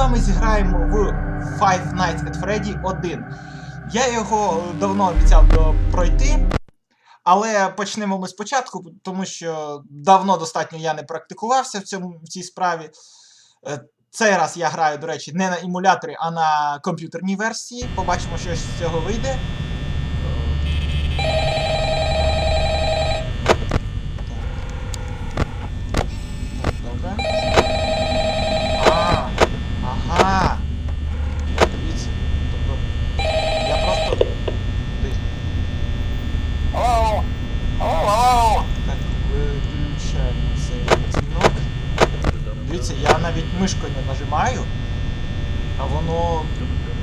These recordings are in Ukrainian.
вами зіграємо в Five Nights at Freddy 1. Я його давно обіцяв пройти, але почнемо ми спочатку, тому що давно достатньо я не практикувався в, цьому, в цій справі. Е, Цей раз я граю, до речі, не на емуляторі, а на комп'ютерній версії. Побачимо, що з цього вийде. Так, добре. А, ага. Дивіться. Тобто. Я просто. Ти. Hello? Hello? Так, виключаємо цей дзвінок. Дивіться, я навіть мишкою не нажимаю, а воно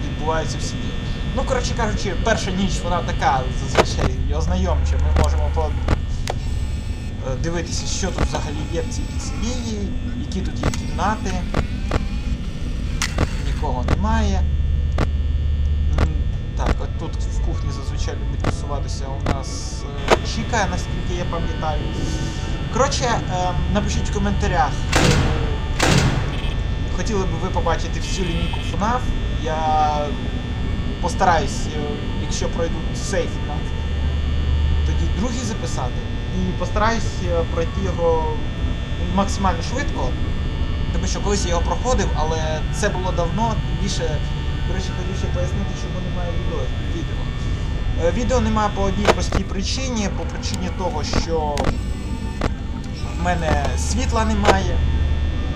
відбувається всі дії. Ну, коротше кажучи, перша ніч вона така зазвичай ознайомча. Ми можемо по... е, дивитися, що тут взагалі є в цій піцерії, які тут є кімнати. Нікого немає. Так, от тут в кухні зазвичай любить тусуватися у нас е, Чіка, наскільки я пам'ятаю. Коротше, е, напишіть в коментарях. Хотіли б ви побачити всю лінійку FNAF. Я постараюсь, е, якщо пройду сейф FNAF, тоді другий записати. І постараюсь е, пройти його максимально швидко. Тому що колись я його проходив, але це було давно. Більше, до речі, хотів ще пояснити, чому немає відео. відео. Е, Відео немає по одній простій причині, по причині того, що в мене світла немає.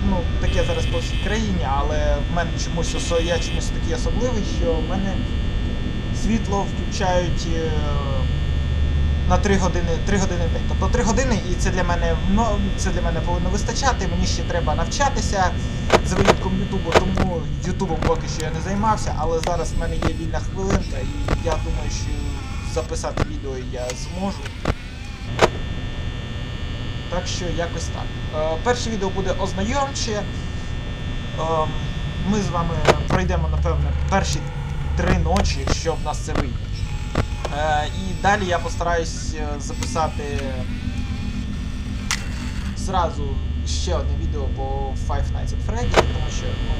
Ну, таке зараз по всій країні, але в мене чомусь осо... я чомусь такий особливий, що в мене світло включають е, на 3 години, 3 години в день. Тобто 3 години, і це для мене ну, це для мене повинно вистачати. Мені ще треба навчатися за винятком Ютубу, тому Ютубом поки що я не займався, але зараз в мене є вільна хвилинка, і я думаю, що записати відео я зможу. Так що якось так. Е, перше відео буде ознайомче. Е, ми з вами пройдемо, напевне, перші три ночі, якщо в нас це вийде. Е, і далі я постараюсь записати зразу ще одне відео по Five Nights at Freddy, тому що ну,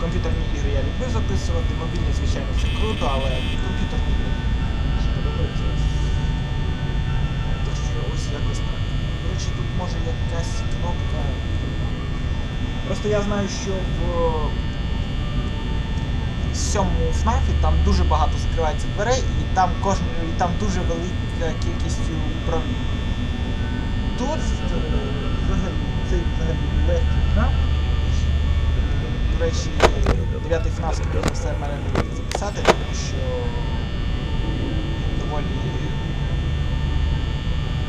комп'ютерні ігри я люблю записувати, мобільні, звичайно, це круто, але комп'ютерні ігри мені більше подобаються. Так що ось якось так. До речі, тут може якась кнопка. Просто я знаю, що в сьомому FNAF там дуже багато закривається дверей, і там кожен, і там дуже велика кількість управлінь. Тут е, цей взагалі легкий FNAF. До речі, дев'ятий FNAF, скоріше все, мене записати, тому що доволі.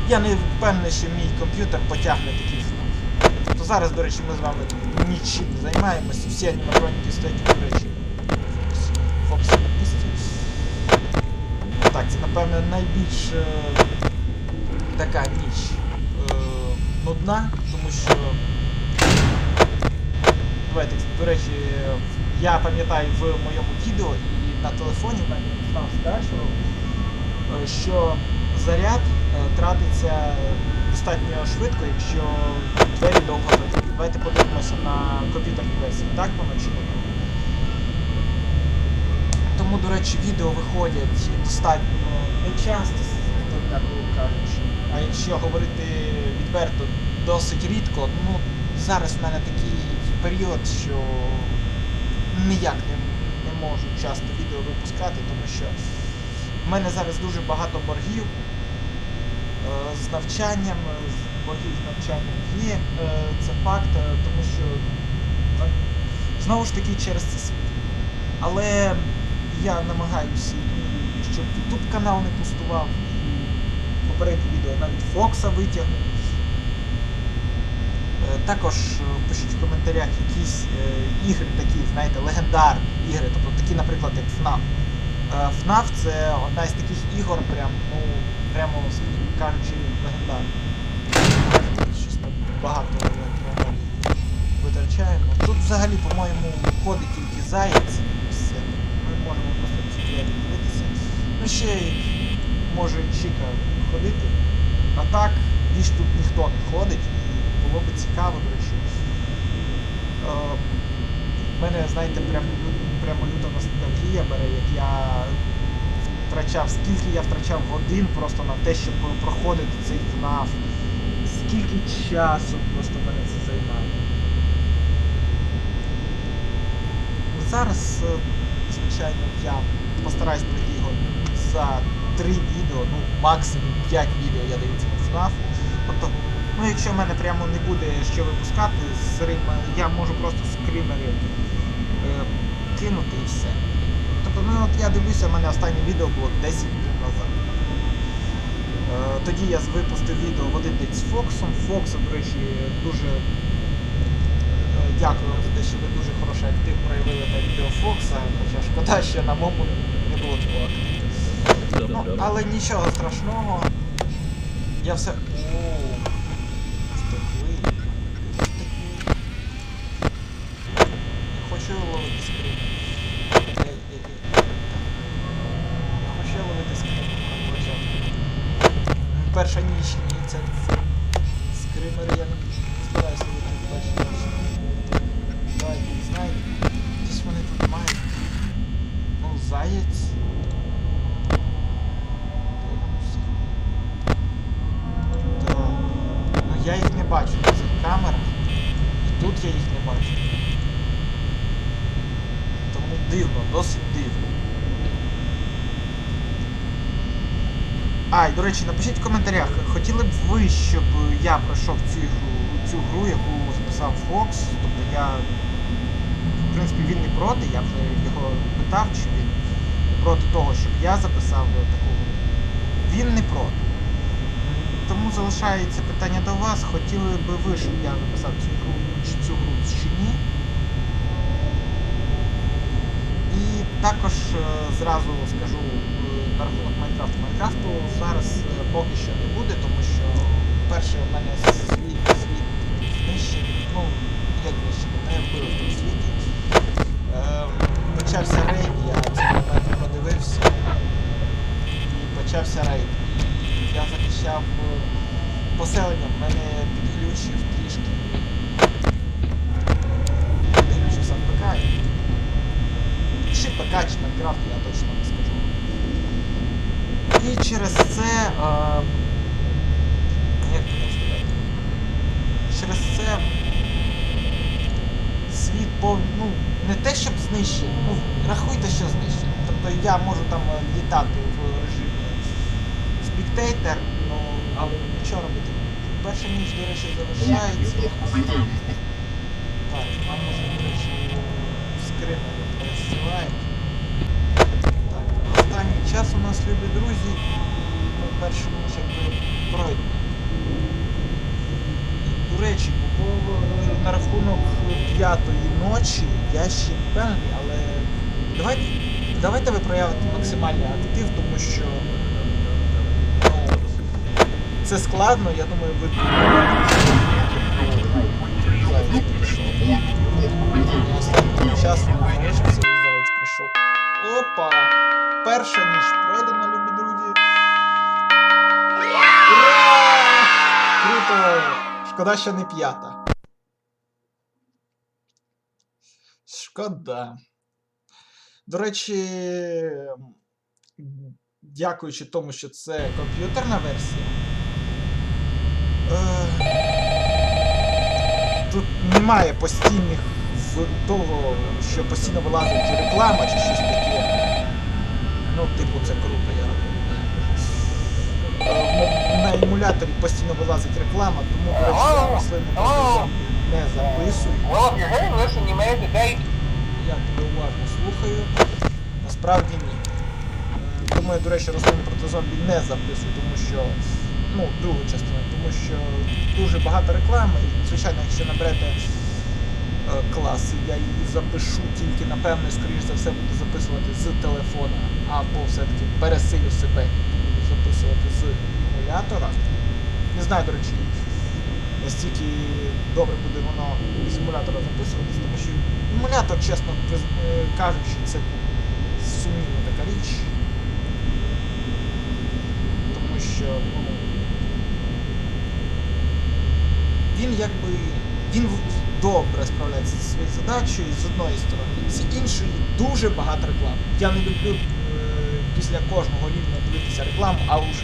Я не впевнений, що мій комп'ютер потягне такий FNAF. То зараз, до речі, ми з вами нічим не займаємося, всі аніматроніки стоять, до речі, в описі місці. Так, це, напевно, найбільш е, така ніч нудна, тому що. Давайте, до речі, я пам'ятаю в моєму відео і на телефоні в мене е, що заряд е, тратиться достатньо швидко, якщо двері довго закриті. Давайте подивимося на комп'ютерній версії, так воно чи не? Тому, до речі, відео виходять достатньо нечасто, так кажучи. А якщо говорити відверто, досить рідко, ну зараз в мене такий період, що ніяк не, не можу часто відео випускати, тому що в мене зараз дуже багато боргів е, з навчанням, з з навчанням є, е, це факт, е, тому що е, знову ж таки через це світ. Але я намагаюся, щоб YouTube канал не пустував, і попереднє відео навіть Фокса витягнув. Також пишіть в коментарях якісь ігри такі, знаєте, легендарні ігри, тобто такі, наприклад, як FNAF. FNAF це одна із таких ігор, прям, ну, прямо кажучи, легендарна. Багато електроенергії витрачаємо. Тут взагалі, по-моєму, ходить тільки заєць. і Все. Ми можемо просто ці двері дивитися. Ну ще може Чіка ходити. А так, більш тут ніхто не ходить. І було би цікаво, до речі. Е, в мене, знаєте, прям, прямо люта ностальгія бере, як я втрачав, скільки я втрачав годин просто на те, щоб проходити цей FNAF. Скільки часу просто мене це займає. Зараз, е, звичайно, я постараюсь пройти його за 3 відео, ну максимум 5 відео я даю цьому FNAF. Тобто, ну якщо в мене прямо не буде що випускати з я можу просто скримери е, кинути і все. Тобто, ну от я дивлюся, в мене останнє відео було 10 днів назад. Е, тоді я випустив відео в один день з Фоксом. Фокс, до речі, дуже е, дякую вам за те, що ви дуже хороший актив проявили на відео Фокса, хоча шкода, що на мому не було такого активу. Ну, але нічого страшного. Я все. Оу. Втекли. Втекли. Я хочу ловити скрин. Ей, ей, ей. Я хочу ловити скрин на початку. Перша ніч ні, це скримери я не збираюся ловити в першій ніч. Давайте, знаєте, десь вони тут мають. Ну, заєць. Так. Ну я їх не бачу на цих камерах. І тут я їх не бачу. Тому дивно, досить дивно. А, і до речі, напишіть в коментарях, хотіли б ви, щоб я пройшов цю цю гру, яку записав Fox. Тобто я, в принципі, він не проти, я вже його питав, чи проти того, щоб я записав таку гру. Він не проти. Тому залишається питання до вас. Хотіли би ви, щоб я записав цю гру чи цю гру чи ні. І також е, зразу скажу е, на рахунок Майнкрафту. Майнкрафту зараз е, поки що не буде, тому що, перше, у мене світ, світ знищений, ну, як знищений, мене вбили в тому світі. Почався рейд, я цей момент подивився. І почався рейд. Я захищав е, поселення, в мене підглючив трішки. Підглючив сам ПК. Чи ПК, чи Майнкрафт, я точно не скажу. І через це. Е, як це сказати? Через це світ пов... ну, не те, щоб знищений, ну, рахуйте, що знищений. Тобто я можу там літати спіктейтер, ну, але нічого робити. Перша ніч, до речі, залишається. Так, нам може, до речі, скрини розсилають. Так, останній час у нас, любі друзі, перша ніч якби пройдена. І, До речі, по, е, на рахунок п'ятої ночі я ще не впевнений, але давайте, давайте ви проявите максимальний актив, тому що це складно, я думаю, ви. Часом залишився і заяць прийшов. Опа! Перша ніч пройдена, любі друзі. Круто! Шкода, що не п'ята. Шкода. До речі, дякуючи тому, що це комп'ютерна версія. Е, Тут немає постійних в того, що постійно вилазить реклама чи щось таке. Ну, типу, це круто, я рахую. Е, На емуляторі постійно вилазить реклама, тому, я рослинний не записую. Well, if you're here, listen, you made the date. Я тебе уважно слухаю. Насправді ні. Е, Тому я, до речі, рослинний протизомбі не записую, тому що. Ну, другу частину, тому що дуже багато реклами, і, звичайно, якщо наберете е, клас, я її запишу тільки, напевно, скоріш за все буду записувати з телефона, або все-таки пересилю себе і буду записувати з емулятора. Не знаю, до речі, настільки добре буде воно з емулятора записуватись, тому що емулятор, чесно е, кажучи, це сумнівна така річ. Тому що, ну, він якби. Він добре справляється зі своєю задачею з одної сторони, з іншої дуже багато реклами. Я не люблю е, після кожного рівня дивитися рекламу, а уж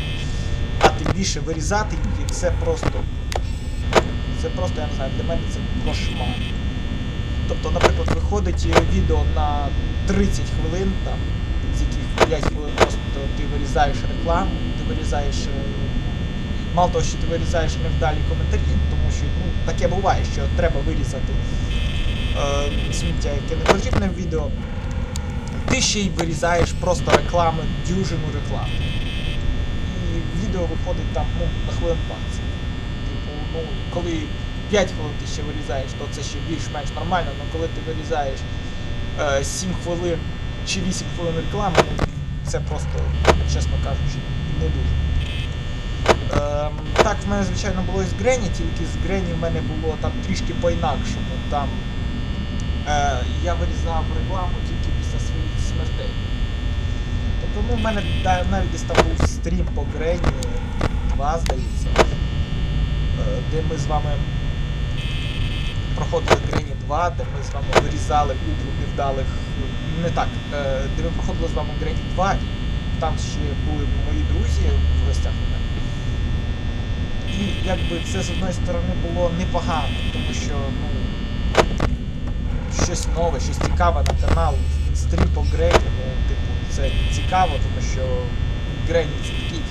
а тим більше вирізати її це просто. Це просто, я не знаю, для мене це кошмар. Тобто, наприклад, виходить е, відео на 30 хвилин, там, з яких 5 хвилин просто ти вирізаєш рекламу, ти вирізаєш. Мало того, що ти вирізаєш невдалі коментарі, тому що ну, таке буває, що треба вирізати е, сміття, яке не потрібне в відео. Ти ще й вирізаєш просто реклами, дюжину реклами. І відео виходить там ну, на хвилин 20. Типу, ну, коли 5 хвилин ти ще вирізаєш, то це ще більш-менш нормально, але коли ти вирізаєш е, 7 хвилин чи 8 хвилин реклами, ну, це просто, чесно кажучи, не дуже. Ем, так, в мене, звичайно, було і з Грені, тільки з Грені в мене було там трішки по-інакшому. Там е, я вирізав рекламу тільки після своїх смертей. Ну, в мене навіть десь там був стрім по Грені, два, здається, е, де ми з вами проходили Грені 2, де ми з вами вирізали купу невдалих. Не так, е, де ми проходили з вами Грені 2, там ще були мої друзі в гостях у мене. І якби це з одної сторони було непогано, тому що ну, щось нове, щось цікаве на канал, стрім по Грені, ну, типу, це цікаво, тому що Грені це такий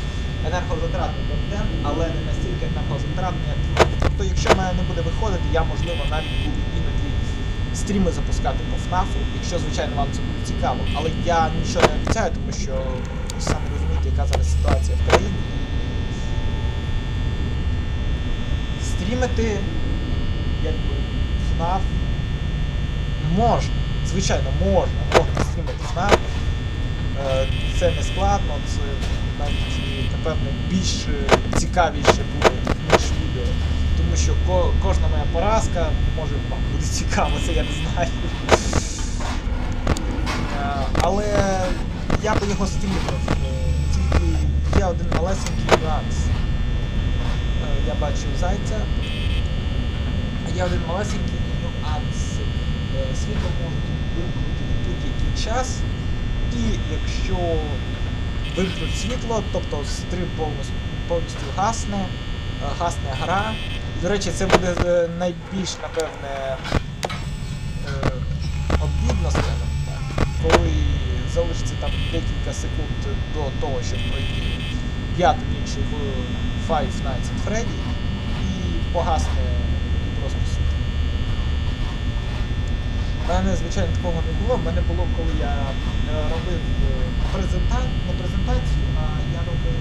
енергозатратний контент, але не настільки енергозатратний, як. Тобто, якщо в мене не буде виходити, я можливо навіть буду іноді стріми запускати по ФНАФу, якщо, звичайно, вам це буде цікаво. Але я нічого не обіцяю, тому що самі розумієте, яка зараз ситуація в країні. І стрімити якби ФНАФ можна. Звичайно, можна, можна стрімити ФНАФ. Е, Це не складно, це навіть напевно більш е, цікавіше буде, ніж відео. Тому що ко- кожна моя поразка може вам буде цікаво, це я не знаю. Е, Але я би його стрімив. Тільки є один малесенький нюанс. Я бачив зайця. Є один малесенький нюанс. Е, Світло можуть вимкнути в будь-який час. І якщо вимкнуть світло, тобто стрім повністю, повністю гасне, е, гасне гра. До речі, це буде е, найбільш, напевне, обідно, скажімо так, коли залишиться там декілька секунд до того, щоб пройти п'яту ніч в Five Nights at Freddy і погасне просто світло. У мене, звичайно, такого не було. В мене було, коли я е, робив презента... не презентацію, а я робив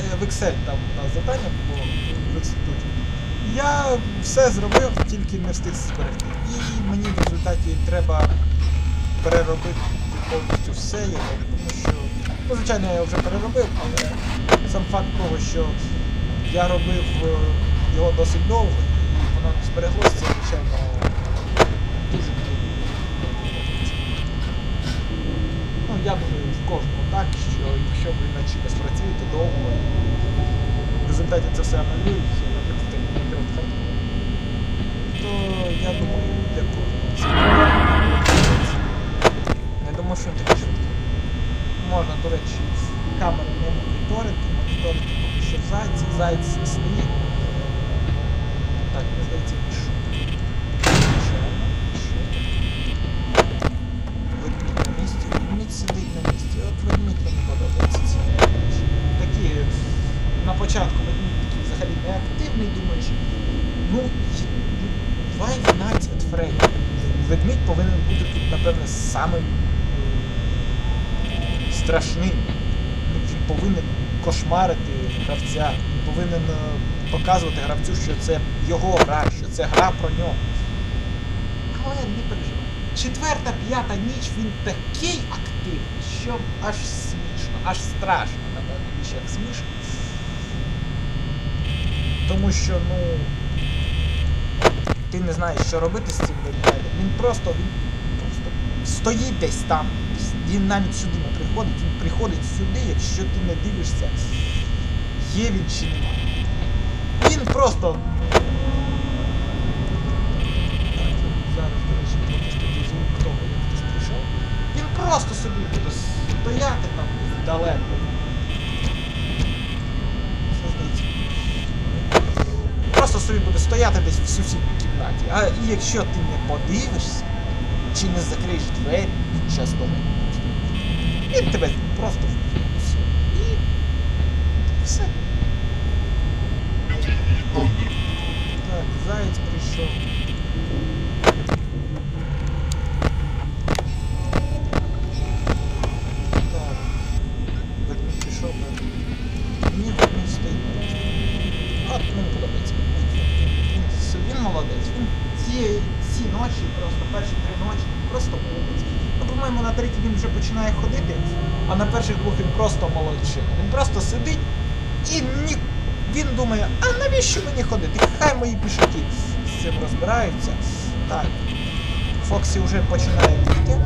е, в Excel там у нас завдання було в інституті. Я все зробив, тільки не встиг зберегти. І мені в результаті треба переробити повністю все його, тому що, ну, звичайно, я вже переробив, але сам факт того, що я робив е, його досить довго, і воно збереглося, це, звичайно, дуже. Ну, я думаю, в кожному так, що якщо ви над чимось працюєте довго, в результаті це все анулюється, наприклад, Hardcore, то я думаю, для кожного не думаю, що він швидкий. Можна, до речі, камери не моніторити, моніторити поки що зайці, зайць стоїть. Так, мені здається, пішов. Ведмідь на місці, ведмідь сидить на місці. От ведмідь мені подобається ці речі. На початку ведмідь такий взагалі неактивний, думаєш, ну, Five Nights at Ведмідь повинен бути тут, напевне, самим м, страшним. Ну, Він повинен кошмарити гравця, він повинен е, показувати гравцю, що це його гра, що це гра про нього. Але не переживай. Четверта, п'ята ніч він такий активний, що аж смішно, аж страшно, напевно, більше як смішно. Тому що, ну. Ти не знаєш, що робити з цим ведмедем. Він просто, він просто стоїть десь там. Він навіть сюди не приходить, він приходить сюди, якщо ти не дивишся, є він чи немає. Він просто ще трохи стати звук того, як хтось прийшов. Він просто собі буде стояти там далеко. Просто собі буде стояти десь в сусідній кімнаті. А якщо ти не подивишся, чи не закриєш двері під час він тебе просто вб'є. і все. І все. Так, заєць прийшов. Так. Так він пішов, так. Ні, він стоїть. От мені подобається. Він, він молодець. Він ці, ці ночі, просто перші три ночі, просто молодець. Ну, по-моєму, на третій він вже починає ходити, а на перших двох він просто молодчина. Він просто сидить і ні... він думає, а навіщо мені ходити? Хай мої пішаки з цим розбираються. Так. Фоксі вже починає бігти.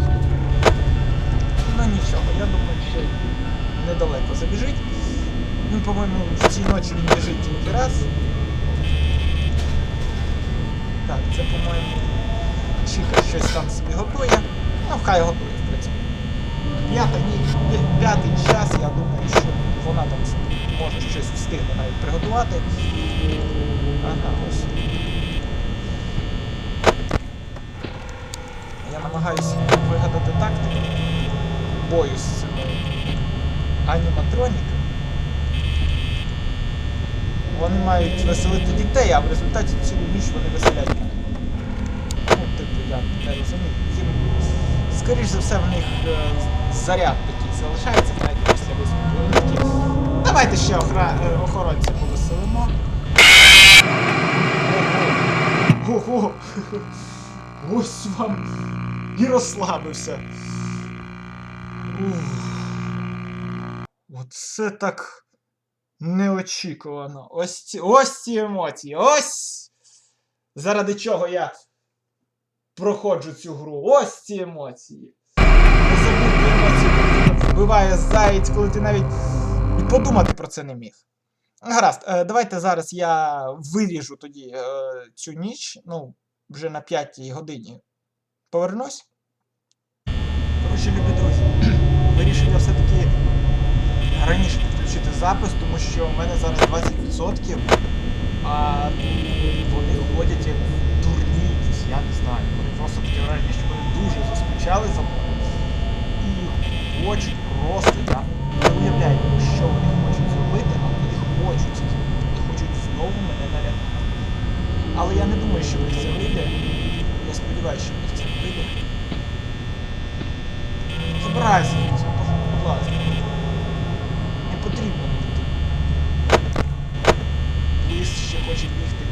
Ну нічого, я думаю, що недалеко забіжить. Він, по-моєму, в цій ночі він біжить тільки раз. Так, це, по-моєму, Чіка щось там собі готує. Ну, хай готує, в принципі. Ніч, п'ятий час, я думаю, що вона там може щось встигне навіть приготувати. Ага, ось. Я намагаюся вигадати тактику бою з цими аніматроніками. Вони мають веселити дітей, а в результаті цілу ніч вони веселять. Ну, типу, я не розумію. Їм, скоріш за все, в них е, заряд такий залишається, знаєте, після виступу. Давайте ще охра... е, охоронця повеселимо. Ого! Ось вам і розслабився. Ух. Оце так неочікувано. Ось ці, ось ці емоції. Ось! Заради чого я проходжу цю гру. Ось ці емоції. Незабутні емоції, коли тебе вбиває заєць, коли ти навіть і подумати про це не міг. Гаразд, е, давайте зараз я виріжу тоді е, цю ніч, ну, вже на п'ятій годині. Повернусь. Коротше, любі друзі, вирішив я все-таки раніше підключити запис, тому що в мене зараз 20%, а вони ходять як дурні якісь, я не знаю. Вони просто таке враження, що вони дуже заскучали за мною. І хочуть просто, я не уявляю, що вони хочуть зробити, але вони хочуть це зробити. Вони хочуть знову мене налякати. Але я не думаю, що в них це вийде. Я сподіваюся, що в них це. Забирайся, будь- ласка. Не потрібно мені. Ліс ще хоче бігти.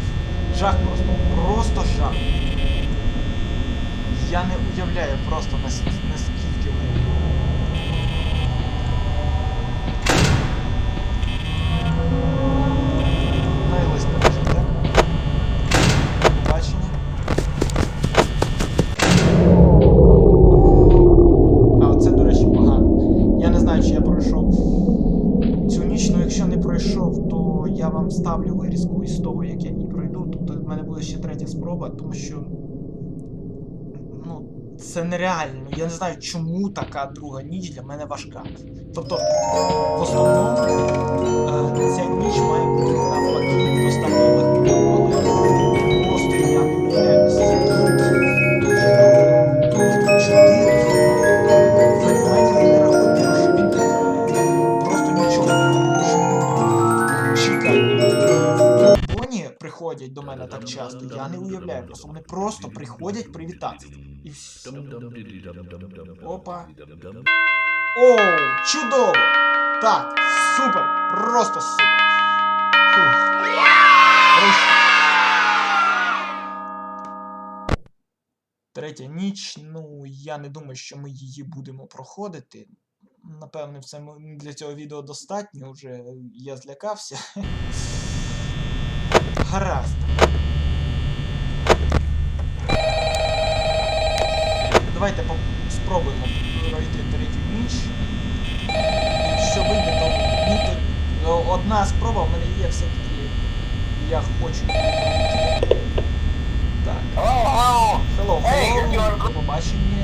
Жах просто, просто жах. Я не уявляю просто нас- наскільки вони. Наїлись на наше, так? Побачення. А оце, до речі, погано. Я не знаю, чи я пройшов цю ніч, але якщо не пройшов, то я вам ставлю вирізку із того, як я її пройду. Тобто в мене буде ще третя спроба, тому що. Ну, це нереально. Я не знаю, чому така друга ніч для мене важка. Тобто, в основному е, ця ніч має бути навпаки достатньо легкою, але просто я не уявляю, приходять до мене так часто, я не уявляю, просто вони просто приходять привітати. І. Опа. Оу, чудово! Так, супер! Просто супер! Фух. Третя ніч, ну я не думаю, що ми її будемо проходити. Напевне, все для цього відео достатньо, вже я злякався. Гаразд. Давайте по- спробуємо пройти третю ніч. Якщо вийде, то ні, то ну, одна спроба в мене є все-таки. Я хочу її пройти. Так. Hello, hello. Hello, Hey, hello. you're До побачення.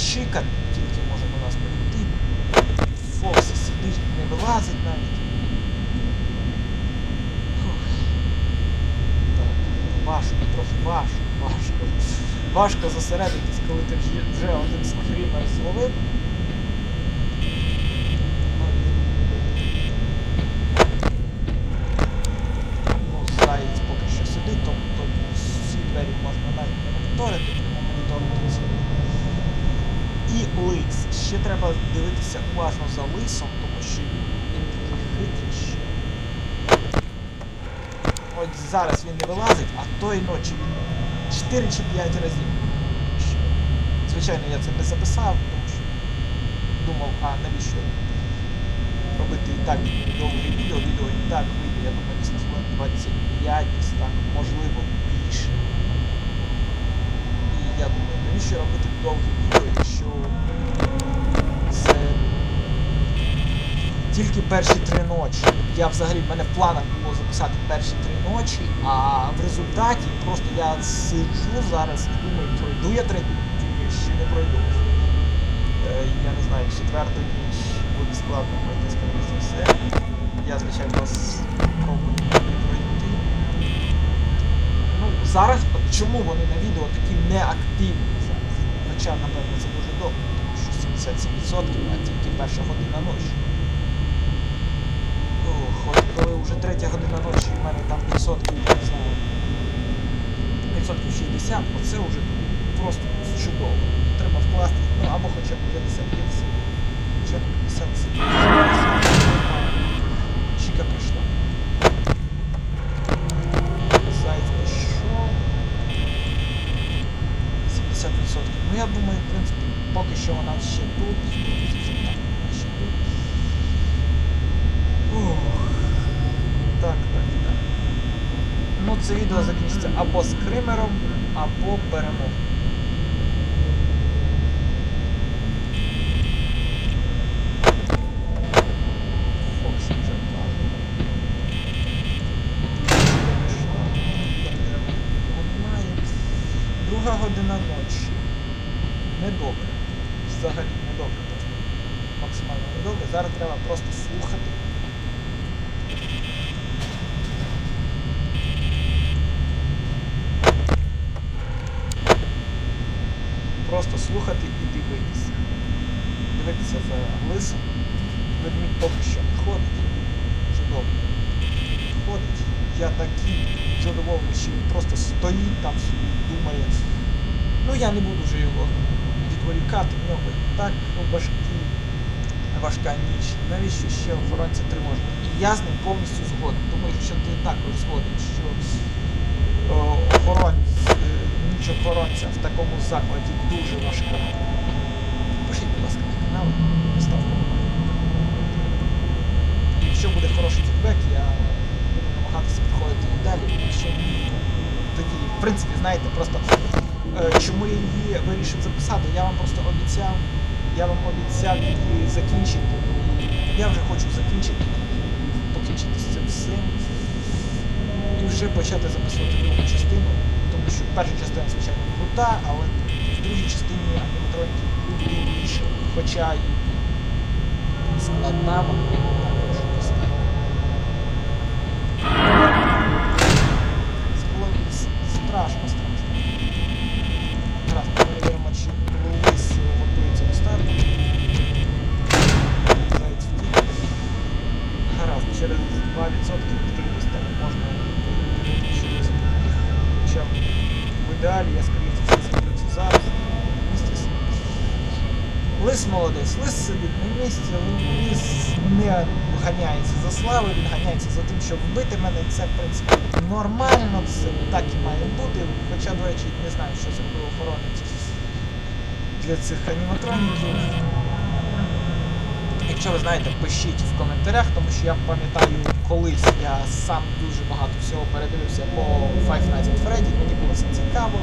Чіка тільки може до нас прийти. Фокси сидить, не вилазить навіть. Так, важко, трохи важко, важко. Важко зосередитись, коли ти вже один скрімер зловив. Ну, заєць поки що сидить, тобто всі двері можна навіть не моніторити, прямо моніторити ці. І лис. Ще треба дивитися уважно за лисом, тому що він такий хитрий. От зараз він не вилазить, а тої ночі він 4 чи 5 разів. Звичайно, я це не записав, тому що думав, а навіщо робити і так довге відео, відео і так вийде, я думаю, десь хвилин 25, так, можливо, більше. І я думаю, навіщо робити довге відео, якщо це тільки перші три ночі. Я взагалі в мене в планах було записати перші три ночі, а в результаті просто я сиджу зараз і думаю, пройду я третю ніч чи не пройду. Е, Я не знаю, четверту ніч буде складно пройти, скоріше за все. Я, звичайно, спробую не пройти. Ну, зараз, чому вони на відео такі неактивні зараз? Хоча, напевно, це дуже добре, тому що 77%, а тільки перша година ночі. Ох, от коли вже третя година ночі в мене там відсотків, не знаю, відсотків 60, оце вже просто чудово. Треба вкласти, ну або хоча б 50-50. Хоча б 50 Чіка прийшла. Зайць пішов. 70%. Ну я думаю, в принципі, поки що вона ще тут. Так, вона ще тут. Ух. Так, так, так. Ну, це відео закінчиться або з кримером, або перемогою. Фоксі вже впав. Одна і Друга година ночі. Недобре. Взагалі недобре просто. Максимально недобре. Зараз треба просто слухати. Просто слухати і дивитися. Дивитися за лисом. Ведмідь поки що не ходить. Чудово. Ходить. Я такий задоволений, що він просто стоїть там собі, думає. Ну я не буду вже його відволікати, в нього так важкі, важка ніч. Навіщо ще охоронця тривожити? І я з ним повністю згоден. Думаю, що ти також згоден, що о, охоронець, ніч охоронця в такому закладі дуже важка. Пишіть, будь ласка, на канал, ставте лайк. Якщо буде хороший фідбек, я буду намагатися приходити і далі. Якщо ні, тоді, в принципі, знаєте, просто е, чому я її вирішив записати, я вам просто обіцяв, я вам обіцяв її закінчити. Я вже хочу закінчити, покінчити з цим всім. І вже почати записувати другу частину, що перша частина, звичайно, крута, але в другій частині аніматроніки буде більше, хоча і складна, вона дуже достатньо. Це було страшно, страшно. Зараз перевіримо, чи Луїс готується достатньо. Зараз через 2% далі, я скоріше за все зроблю зараз. Лис молодець, лис сидить на місці, лис не ганяється за слави, він ганяється за тим, щоб вбити мене. Це в принципі нормально, це так і має бути. Хоча, до речі, не знаю, що це було охоронець для цих аніматроніків. Якщо ви знаєте, пишіть в коментарях, тому що я пам'ятаю, колись я сам дуже багато всього передивився по Five Nights at Freddy, мені було це цікаво.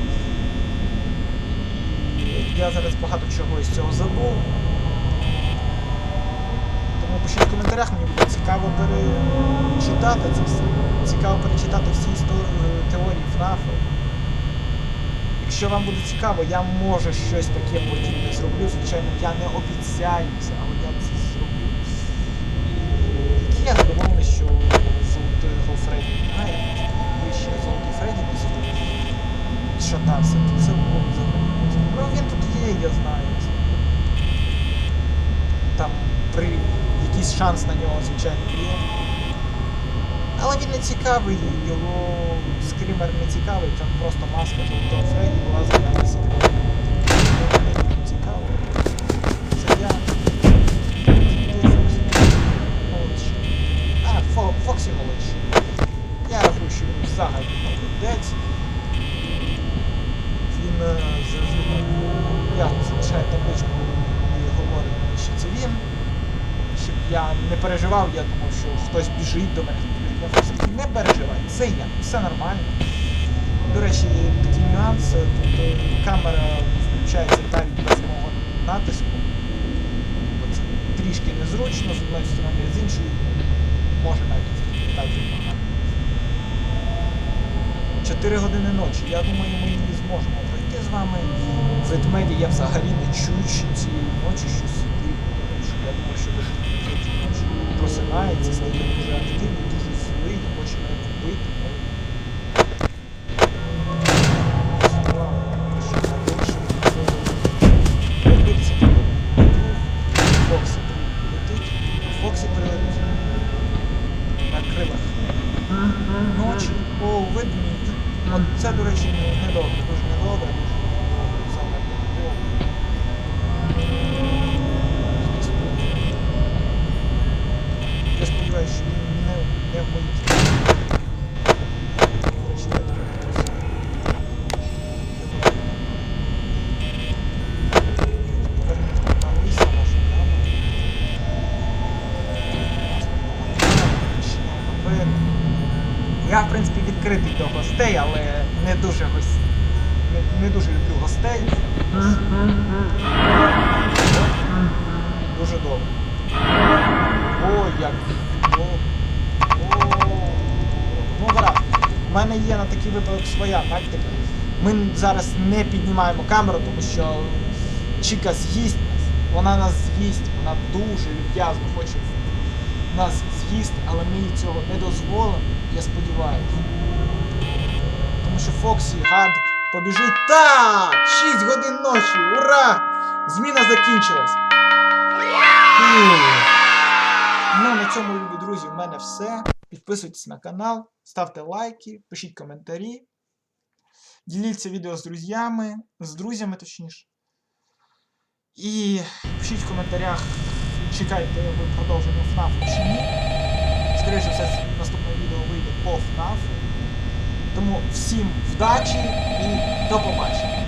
Я зараз багато чого із цього забув. Тому пишіть в коментарях, мені буде цікаво перечитати це все. Цікаво перечитати всі історії, теорії ФНАФ. Якщо вам буде цікаво, я може щось таке потім не зроблю. Звичайно, я не обіцяю це, але я це зроблю. І який я задоволений, що золотого Фредді немає. Ви ще золотий Фредді не зробив. То це було б взагалі. Ну він тут є, я знаю. Там при якийсь шанс на нього, звичайно, є. Але він не цікавий, його скример не цікавий, там просто маска золотого Фредді була за як. О, о, ну гаразд. У мене є на такий випадок своя тактика. Ми зараз не піднімаємо камеру, тому що Чіка з'їсть нас. Вона нас з'їсть, вона дуже люб'язно хоче нас з'їсти, але ми їй цього не дозволимо, я сподіваюся. Тому що Фоксі гад побіжить. Так! 6 годин ночі! Ура! Зміна закінчилась! Фух. Ну, на цьому, любі друзі, в мене все. Підписуйтесь на канал, ставте лайки, пишіть коментарі. Діліться відео з друзями, з друзями точніше. І пишіть в коментарях, чекайте ви продовження FNAF чи ні. Скоріше все, наступне відео вийде по FNAF. Тому всім вдачі і до побачення.